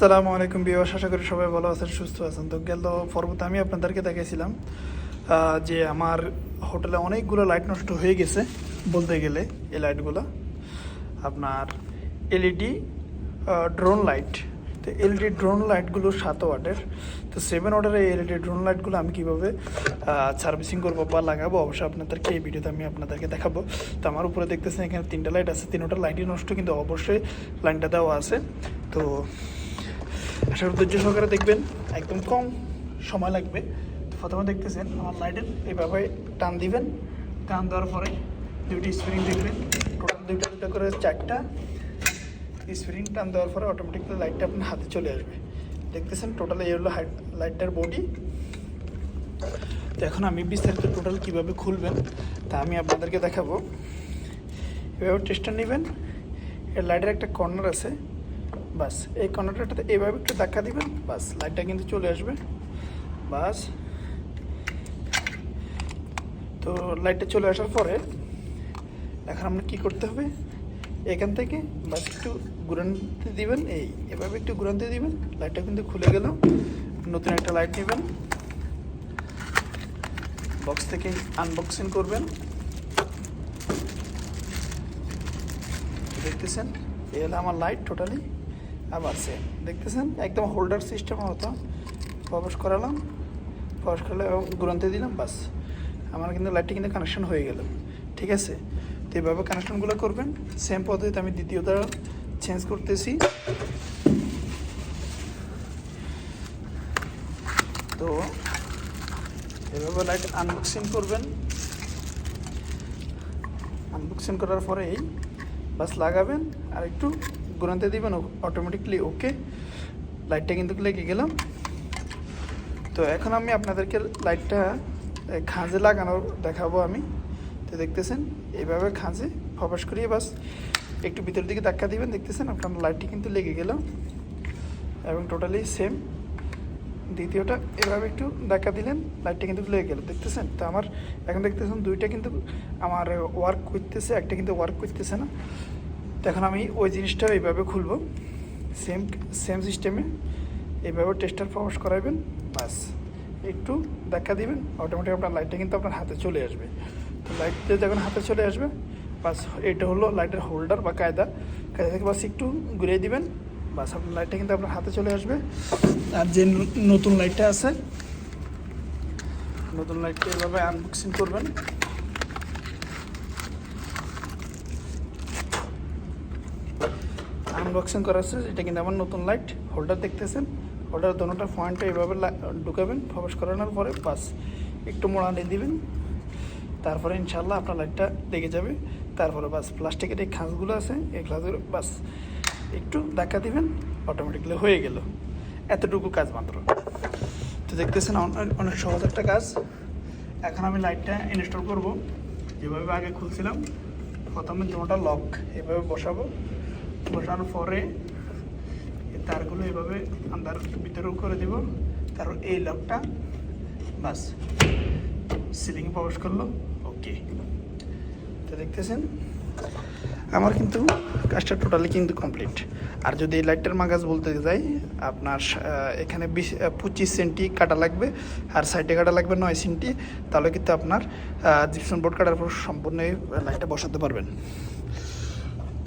আসসালামু আলাইকুম বিবাস আশা করি সবাই ভালো আছেন, সুস্থ আছেন। তো গেল পর্বতে আমি আপনাদেরকে দেখাইছিলাম যে আমার হোটেলে অনেকগুলো লাইট নষ্ট হয়ে গেছে, বলতে গেলে এই লাইটগুলো। আপনার এলইডি ড্রোন লাইট তো এলইডি ড্রোন লাইটগুলো সাত ওয়াটের। তো সেভেন ওয়াটের এই এলইডি ড্রোন লাইটগুলো আমি কীভাবে সার্ভিসিং করব বা লাগাবো, অবশ্যই আপনাদেরকে এই ভিডিওতে আমি আপনাদেরকে দেখাবো। তো আমার উপরে দেখতেছেন এখানে তিনটা লাইট আছে, তিনটা লাইটই নষ্ট, কিন্তু অবশ্যই লাইনটা দেওয়া আছে। তো আশা করি ধৈর্য সহকারে দেখবেন, একদম কম সময় লাগবে। প্রথমে দেখতেছেন আমার লাইটের এইভাবে টান দিবেন। টান দেওয়ার পরে দুইটি স্প্রিং দেখবেন টোটাল দুইটা দুইটা করে চারটা স্প্রিং টান দেওয়ার পরে অটোমেটিকলি লাইটটা আপনার হাতে চলে আসবে। দেখতেছেন টোটাল এই হলো লাইটটার বডি তো এখন আমি বিস্তারিত টোটাল কীভাবে খুলবেন, তা আমি আপনাদেরকে দেখাবো। এভাবে টেস্টটা নেবেন। এর লাইটের একটা কর্নার আছে। বাস, এই কর্নারটাতে এইভাবে একটু ধাক্কা দিবেন, বাস, লাইটটা কিন্তু চলে আসবে, বাস। তো লাইটটা চলে আসার পরে এখন আমরা কী করতে হবে? এখান থেকে বাস একটু ঘুরানতে দিবেন, এই, এভাবে একটু ঘুরানতে দিবেন, লাইটটা কিন্তু খুলে গেল। নতুন একটা লাইট নেবেন। বক্স থেকে আনবক্সিং করবেন। দেখতেছেন এ হলো আমার লাইট টোটালি। আবার সেম দেখতেছেন? একদম হোল্ডার সিস্টেম মতো। প্রবেশ করালাম। প্রবেশ করলে এবং ঘুরানতে দিলাম, বাস। আমার কিন্তু লাইটটি কিন্তু কানেকশন হয়ে গেল। ঠিক আছে? তো এইভাবে কানেকশনগুলো করবেন। সেম পদ্ধতিতে আমি দ্বিতীয়টা চেঞ্জ করতেছি। তো এভাবে লাইট আনবক্সিং করবেন। আনবক্সিং করার পরে এই বাস লাগাবেন। আর একটু ঘুরাতে দিবেন অটোমেটিকলি ওকে লাইটটা কিন্তু লেগে গেলাম। তো এখন আমি আপনাদেরকে লাইটটা খাঁজে লাগানো দেখাবো আমি। তো দেখতেছেন, এভাবে খাঁজে প্রবেশ করিয়ে বাস। একটু ভিতরের দিকে ধাক্কা দিবেন, দেখতেছেন আপনার লাইটটি কিন্তু লেগে গেল। এবং টোটালি সেম দ্বিতীয়টা, এভাবে একটু ধাক্কা দিলেন লাইটটা কিন্তু লেগে গেল, দেখতেছেন? তো আমার, এখন দেখতেছেন দুইটা কিন্তু আমার ওয়ার্ক করতেছে, একটা কিন্তু ওয়ার্ক করতেছে না। এখন আমি ওই জিনিসটা এইভাবে খুলবো। সেম সেম সিস্টেমে এইভাবে টেস্টার প্রবেশ করাবেন বাস। একটু দেখা দিবেন অটোমেটিক আপনার লাইটটা কিন্তু আপনার হাতে চলে আসবে। তো লাইটটা যখন হাতে চলে আসবে, বাস, এটা হলো লাইটের হোল্ডার বা কায়দা। কায়দা থেকে বাস একটু ঘুরিয়ে দিবেন, বাস আপনার লাইটটা কিন্তু আপনার হাতে চলে আসবে। আর যে নতুন লাইটটা আছে, নতুন লাইটটা এভাবে আনবক্সিং করবেন। আনবক্সিং করা আছে, এটা কিন্তু আমার নতুন লাইট হোল্ডার দেখতেছেন। হোল্ডার দোনোটা পয়েন্টটা এইভাবে লা- ঢুকাবেন, প্রবেশ করানোর পরে বাস, একটু মোড়া মোড়ানি দিবেন। তারপরে ইনশাল্লাহ আপনার লাইটটা লেগে যাবে। তারপরে বাস প্লাস্টিকের এই খাঁজগুলো আছে, এই খাঁজগুলো বাস, একটু ধাক্কা দিবেন অটোমেটিকলি হয়ে গেল। এতটুকু কাজ মাত্র। তো দেখতেছেন অনেক সহজ একটা কাজ। এখন আমি লাইটটা ইনস্টল করব। যেভাবে আগে খুলছিলাম, প্রথমে দুটা লক এভাবে বসাবো। বসানোর পরে তারগুলো এভাবে আন্দার ভিতরেও করে দিব। তারপর এই লকটা বাস সিলিং প্রবেশ করল। ওকে তো দেখতেছেন, আমার কিন্তু কাজটা টোটালি কিন্তু কমপ্লিট আর যদি এই লাইটটার মাগাজ বলতে যাই, আপনার এখানে বিশ পঁচিশ সেন্টি কাটা লাগবে, আর সাইডে কাটা লাগবে নয় সেন্টি তাহলে কিন্তু আপনার জিপসন বোর্ড কাটার পর সম্পূর্ণ লাইটটা বসাতে পারবেন।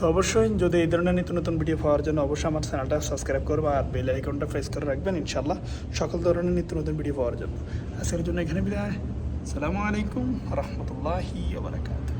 তো অবশ্যই যদি এই ধরনের নিত্য নতুন ভিডিও পাওয়ার জন্য অবশ্যই আমার চ্যানেলটা সাবস্ক্রাইব করব আর বেল আইকনটা প্রেস করে রাখবেন ইনশাল্লাহ সকল ধরনের নিত্য নতুন ভিডিও পাওয়ার জন্য। আজকের জন্য এখানে বিদায়। আসসালামু আলাইকুম রহমতুল্লাহি বারাকাতুহ।